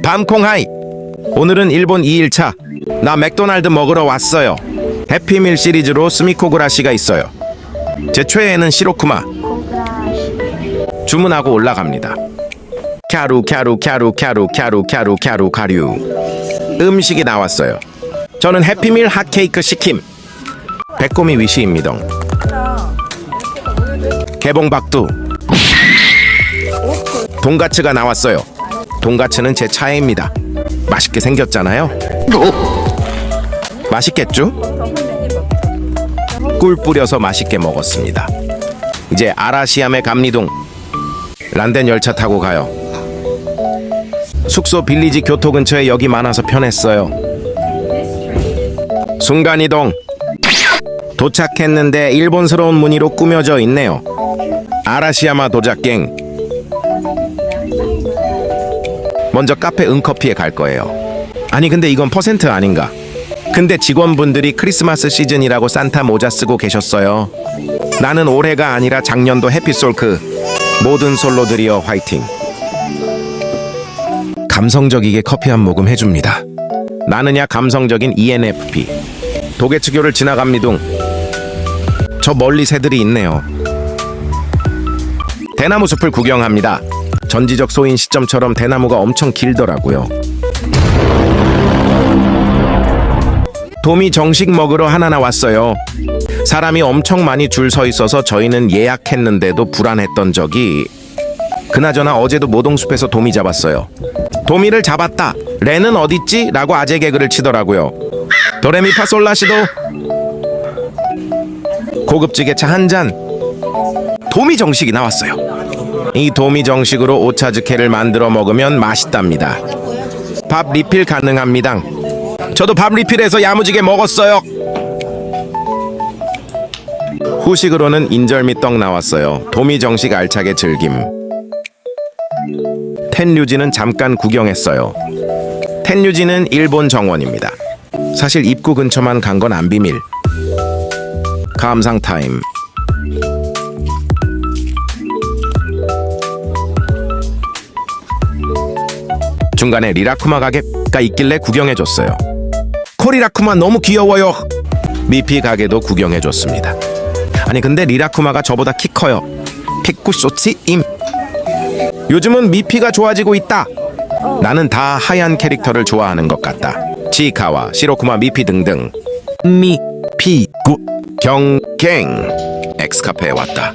밤콩하이. 오늘은 일본 2일차. 나 맥도날드 먹으러 왔어요. 해피밀 시리즈로 스미코그라시가 있어요. 제 최애는 시로쿠마. 주문하고 올라갑니다. 캬루 캬루 캬루 캬루 캬루 캬루 캬루 가류. 음식이 나왔어요. 저는 해피밀 핫케이크 시킴. 배꼽이 위시입니다. 개봉박두. 돈가츠가 나왔어요 돈가츠는 제 차애입니다. 맛있게 생겼잖아요. 맛있겠죠? 꿀 뿌려서 맛있게 먹었습니다. 이제 아라시암에 감리동. 란덴 열차 타고 가요. 숙소 빌리지 교토 근처에 역이 많아서 편했어요. 순간 이동. 도착했는데 일본스러운 무늬로 꾸며져 있네요. 아라시야마 도착갱 먼저 카페 응커피에 갈 거예요. 아니 근데 이건 퍼센트 아닌가? 근데 직원분들이 크리스마스 시즌이라고 산타 모자 쓰고 계셨어요. 나는 올해가 아니라 작년도 해피솔크 모든 솔로들이여 화이팅. 감성적이게 커피 한 모금 해줍니다. 나느냐 감성적인 ENFP 도개츠교를 지나갑니둥. 저 멀리 새들이 있네요. 대나무 숲을 구경합니다 전지적 소인 시점처럼 대나무가 엄청 길더라고요. 도미 정식 먹으러 하나 나 왔어요. 사람이 엄청 많이 줄 서 있어서 저희는 예약했는데도 불안했던 적이 그나저나 어제도 모동숲에서 도미 잡았어요. 도미를 잡았다. 레는 어딨지? 라고 아재 개그를 치더라고요. 도레미파 솔라시도 고급지게 차 한 잔. 도미 정식이 나왔어요 이 도미 정식으로 오차즈케를 만들어 먹으면 맛있답니다. 밥 리필 가능합니다. 저도 밥 리필해서 야무지게 먹었어요. 후식으로는 인절미 떡 나왔어요. 도미 정식 알차게 즐김. 텐류지는 잠깐 구경했어요. 텐류지는 일본 정원입니다. 사실 입구 근처만 간 건 안 비밀. 감상 타임 중간에 리라쿠마 가게가 있길래 구경해줬어요. 코리라쿠마 너무 귀여워요. 미피 가게도 구경해줬습니다. 아니 근데 리라쿠마가 저보다 키 커요. 피쿠쇼치임. 요즘은 미피가 좋아지고 있다. 나는 다 하얀 캐릭터를 좋아하는 것 같다. 치카와 시로쿠마 미피 등등. 미피 구 경갱. 엑스카페에 왔다.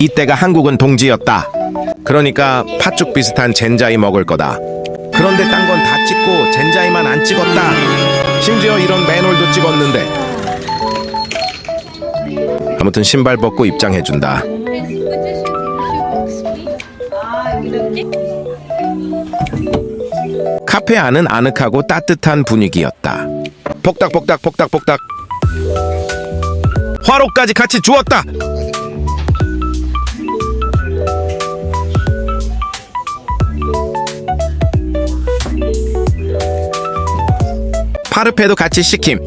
이때가 한국은 동지였다. 그러니까 팥죽 비슷한 젠자이 먹을 거다 그런데 딴 건 다 찍고 젠자이만 안 찍었다. 심지어 이런 맨홀도 찍었는데. 아무튼 신발 벗고 입장해준다. 카페 안은 아늑하고 따뜻한 분위기였다. 복닥복닥 복닥복닥. 화로까지 같이 주었다 파르페도 같이 시킴.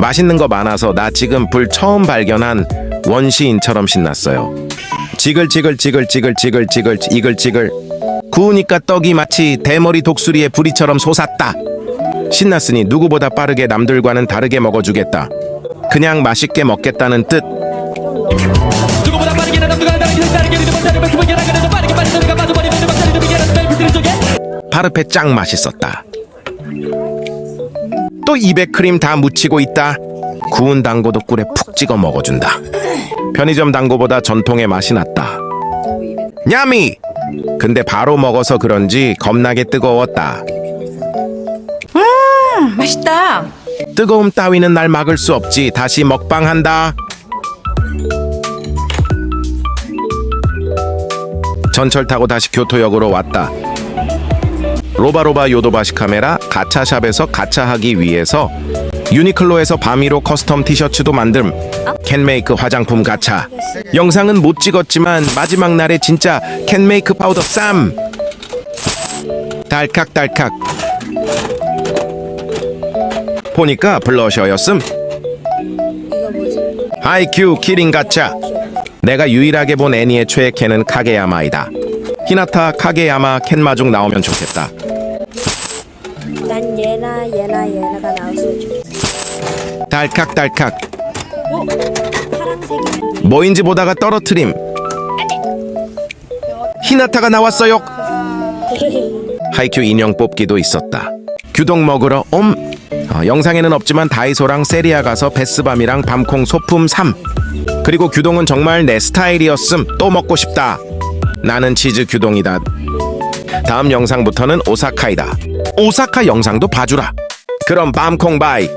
맛있는 거 많아서 나 지금 불 처음 발견한 원시인처럼 신났어요. 지글지글 지글지글 지글지글 이글지글. 구우니까 떡이 마치 대머리 독수리의 부리처럼 솟았다. 신났으니 누구보다 빠르게 남들과는 다르게 먹어주겠다. 그냥 맛있게 먹겠다는 뜻. 파르페 짱 맛있었다. 또 입에 크림 다 묻히고 있다. 구운 당고도 꿀에 푹 찍어 먹어준다. 편의점 당고보다 전통의 맛이 낫다. 냐미! 근데 바로 먹어서 그런지 겁나게 뜨거웠다. 맛있다. 뜨거움 따위는 날 막을 수 없지. 다시 먹방한다. 전철 타고 다시 교토역으로 왔다. 로바로바 요도바시 카메라 가차샵에서 가차하기 위해서 유니클로에서 바미로 커스텀 티셔츠도 만듦. 캔메이크 화장품 가차. 영상은 못 찍었지만 마지막 날에 진짜 캔메이크 파우더 쌈. 달칵달칵. 보니까 블러셔였음. 하이큐 키링 가차. 내가 유일하게 본 애니의 최애 캔은 카게야마이다. 히나타 카게야마 캔마중 나오면 좋겠다 난 얘나 얘나 얘나가 나왔으면 좋겠어. 달칵달칵. 어? 파란색이. 뭐인지 보다가 떨어트림. 히나타가 나왔어요. 하이큐 인형 뽑기도 있었다. 규동 먹으러 옴. 어, 영상에는 없지만 다이소랑 세리아 가서 베스밤이랑 밤콩 소품 3 그리고 규동은 정말 내 스타일이었음. 또 먹고 싶다. 나는 치즈 규동이다. 다음 영상부터는 오사카이다 오사카 영상도 봐주라. 그럼 밤콩 바이